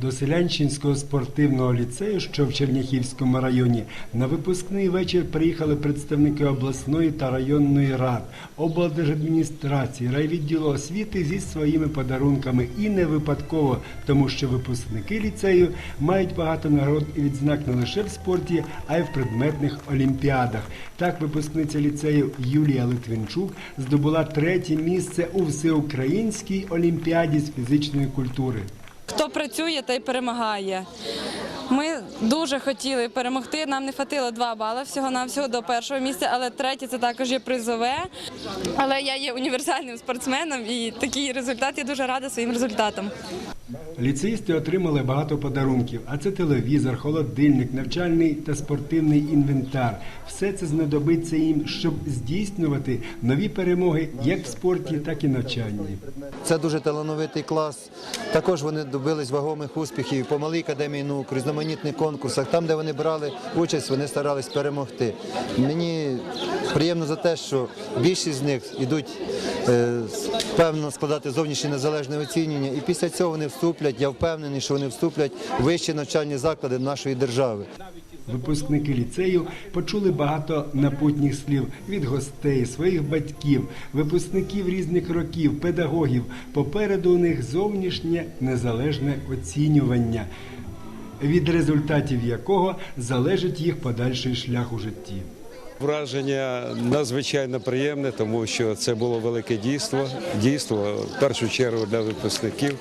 До Селянчинського спортивного ліцею, що в Черняхівському районі, на випускний вечір приїхали представники обласної та районної рад, облдержадміністрації, райвідділу освіти зі своїми подарунками. І не випадково, тому що випускники ліцею мають багато нагород і відзнак не лише в спорті, а й в предметних олімпіадах. Так, випускниця ліцею Юлія Литвинчук здобула третє місце у всеукраїнській олімпіаді з фізичної культури. Хто працює, той перемагає. Ми дуже хотіли перемогти. Нам не хватило два бали всього навсього до першого місця, але третє це також є призове. Але я є універсальним спортсменом і такий результат. Я дуже рада своїм результатом. Ліцеїсти отримали багато подарунків, а це телевізор, холодильник, навчальний та спортивний інвентар. Все це знадобиться їм, щоб здійснювати нові перемоги як в спорті, так і навчанні. Це дуже талановитий клас. Також вони добились вагомих успіхів по малій академії наук, різноманітних конкурсах. Там, де вони брали участь, вони старались перемогти. Мені приємно за те, що більшість з них йдуть певно складати зовнішнє незалежне оцінювання, і після цього вони вступлять. Я впевнений, що вони вступлять в вищі навчальні заклади нашої держави. Випускники ліцею почули багато напутніх слів від гостей, своїх батьків, випускників різних років, педагогів. Попереду у них зовнішнє незалежне оцінювання, від результатів якого залежить їх подальший шлях у житті. Враження надзвичайно приємне, тому що це було велике дійство. Дійство в першу чергу для випускників,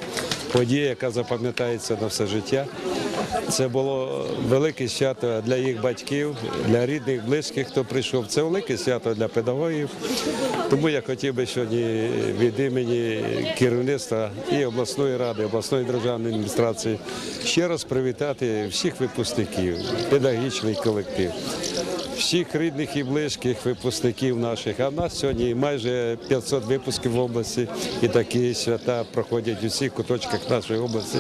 подія, яка запам'ятається на все життя. Це було велике свято для їх батьків, для рідних, близьких, хто прийшов. Це велике свято для педагогів. Тому я хотів би сьогодні від імені керівництва і обласної ради, обласної державної адміністрації ще раз привітати всіх випускників, педагогічний колектив всіх рідних і близьких випускників наших. А в нас сьогодні майже 500 випусків в області, і такі свята проходять у всіх куточках нашої області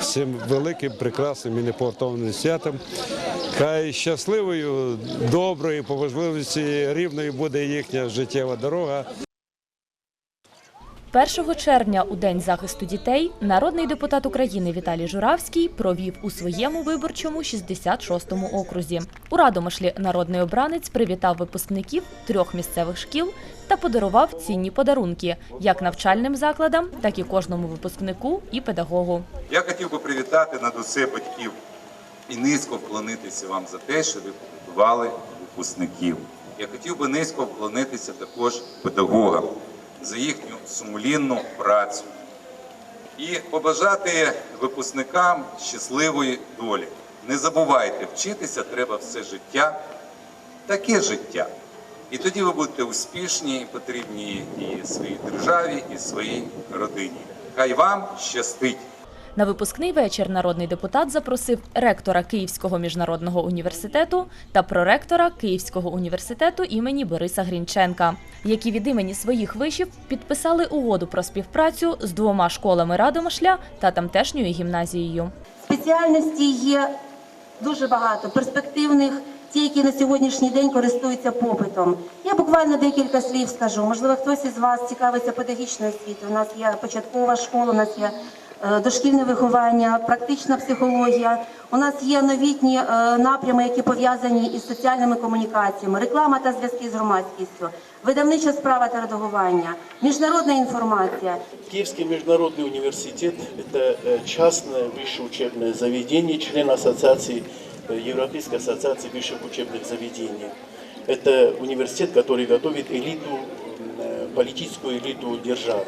з цим великим, прекрасним і неповторним святом. Хай щасливою, доброю, по можливості рівною буде їхня життєва дорога. 1 червня, у День захисту дітей, народний депутат України Віталій Журавський провів у своєму виборчому 66-му окрузі. У Радомишлі народний обранець привітав випускників трьох місцевих шкіл та подарував цінні подарунки як навчальним закладам, так і кожному випускнику і педагогу. Я хотів би привітати над усе батьків і низько вклонитися вам за те, що ви підготували випускників. Я хотів би низько вклонитися також педагогам за їхню сумлінну працю і побажати випускникам щасливої долі. Не забувайте, вчитися треба все життя, таке життя. І тоді ви будете успішні і потрібні і своїй державі, і своїй родині. Хай вам щастить! На випускний вечір народний депутат запросив ректора Київського міжнародного університету та проректора Київського університету імені Бориса Грінченка, які від імені своїх вишів підписали угоду про співпрацю з двома школами Радомишля та тамтешньою гімназією. Спеціальностей є дуже багато, перспективних, ті, які на сьогоднішній день користуються попитом. Я буквально декілька слів скажу. Можливо, хтось із вас цікавиться педагогічною освітою. У нас є початкова школа, у нас є дошкільне виховання, практична психологія. У нас є новітні е, напрями, які пов'язані із соціальними комунікаціями, реклама та зв'язки з громадськістю, видавнича справа та редагування, міжнародна інформація. Киевский международный университет – это э, частное высшее учебное заведение, член ассоциации, э, Европейской ассоциации высших учебных заведений. Это университет, который готовит элиту, э, политическую элиту державы.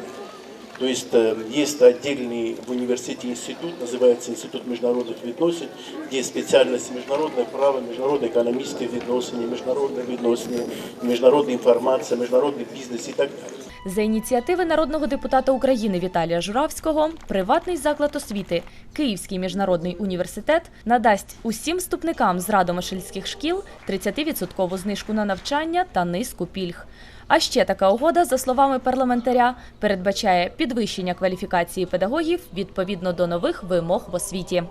То есть э, есть отдельный в университете институт, называется Институт международных відносин, где специальность международное право, международные экономические відносини, международные відносини, международная информация, международный бизнес и так далее. За ініціативи народного депутата України Віталія Журавського, приватний заклад освіти Київський міжнародний університет надасть усім вступникам з радомишльських шкіл 30% знижку на навчання та низку пільг. А ще така угода, за словами парламентаря, передбачає підвищення кваліфікації педагогів відповідно до нових вимог в освіті.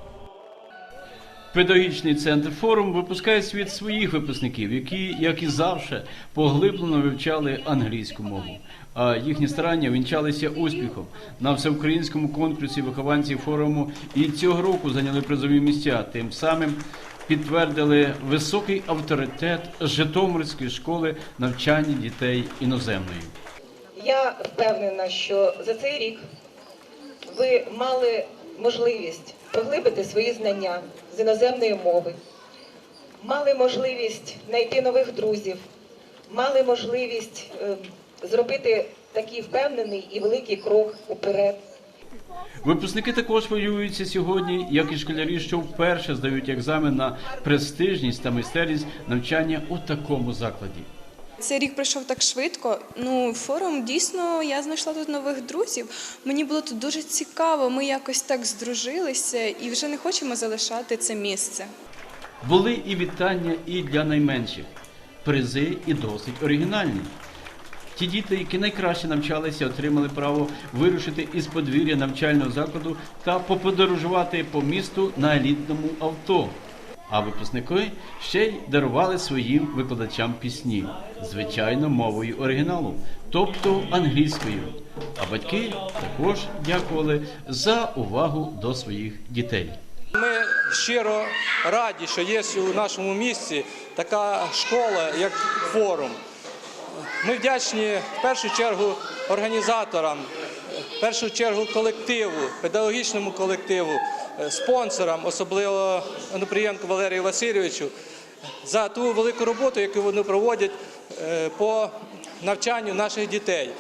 Педагогічний центр форум випускає світ своїх випускників, які, як і завжди, поглиблено вивчали англійську мову. А їхні старання вінчалися успіхом на всеукраїнському конкурсі вихованців форуму і цього року зайняли призові місця. Тим самим підтвердили високий авторитет Житомирської школи навчання дітей іноземної. Я впевнена, що за цей рік ви мали можливість поглибити свої знання з іноземної мови, мали можливість знайти нових друзів, мали можливість е, зробити такий впевнений і великий крок уперед. Випускники також воюються сьогодні, як і школярі, що вперше здають екзамен на престижність та майстерність навчання у такому закладі. Цей рік пройшов так швидко. Ну, форум дійсно я знайшла тут нових друзів. Мені було тут дуже цікаво. Ми якось так здружилися і вже не хочемо залишати це місце. Були і вітання і для найменших. Призи і досить оригінальні. Ті діти, які найкраще навчалися, отримали право вирушити із подвір'я навчального закладу та поподорожувати по місту на елітному авто. А випускники ще й дарували своїм викладачам пісні, звичайно, мовою оригіналу, тобто англійською. А батьки також дякували за увагу до своїх дітей. Ми щиро раді, що є у нашому місті така школа, як форум. Ми вдячні в першу чергу організаторам, в першу чергу колективу, педагогічному колективу, спонсорам, особливо Онопрієнку Валерію Васильовичу, за ту велику роботу, яку вони проводять е, по навчанню наших дітей.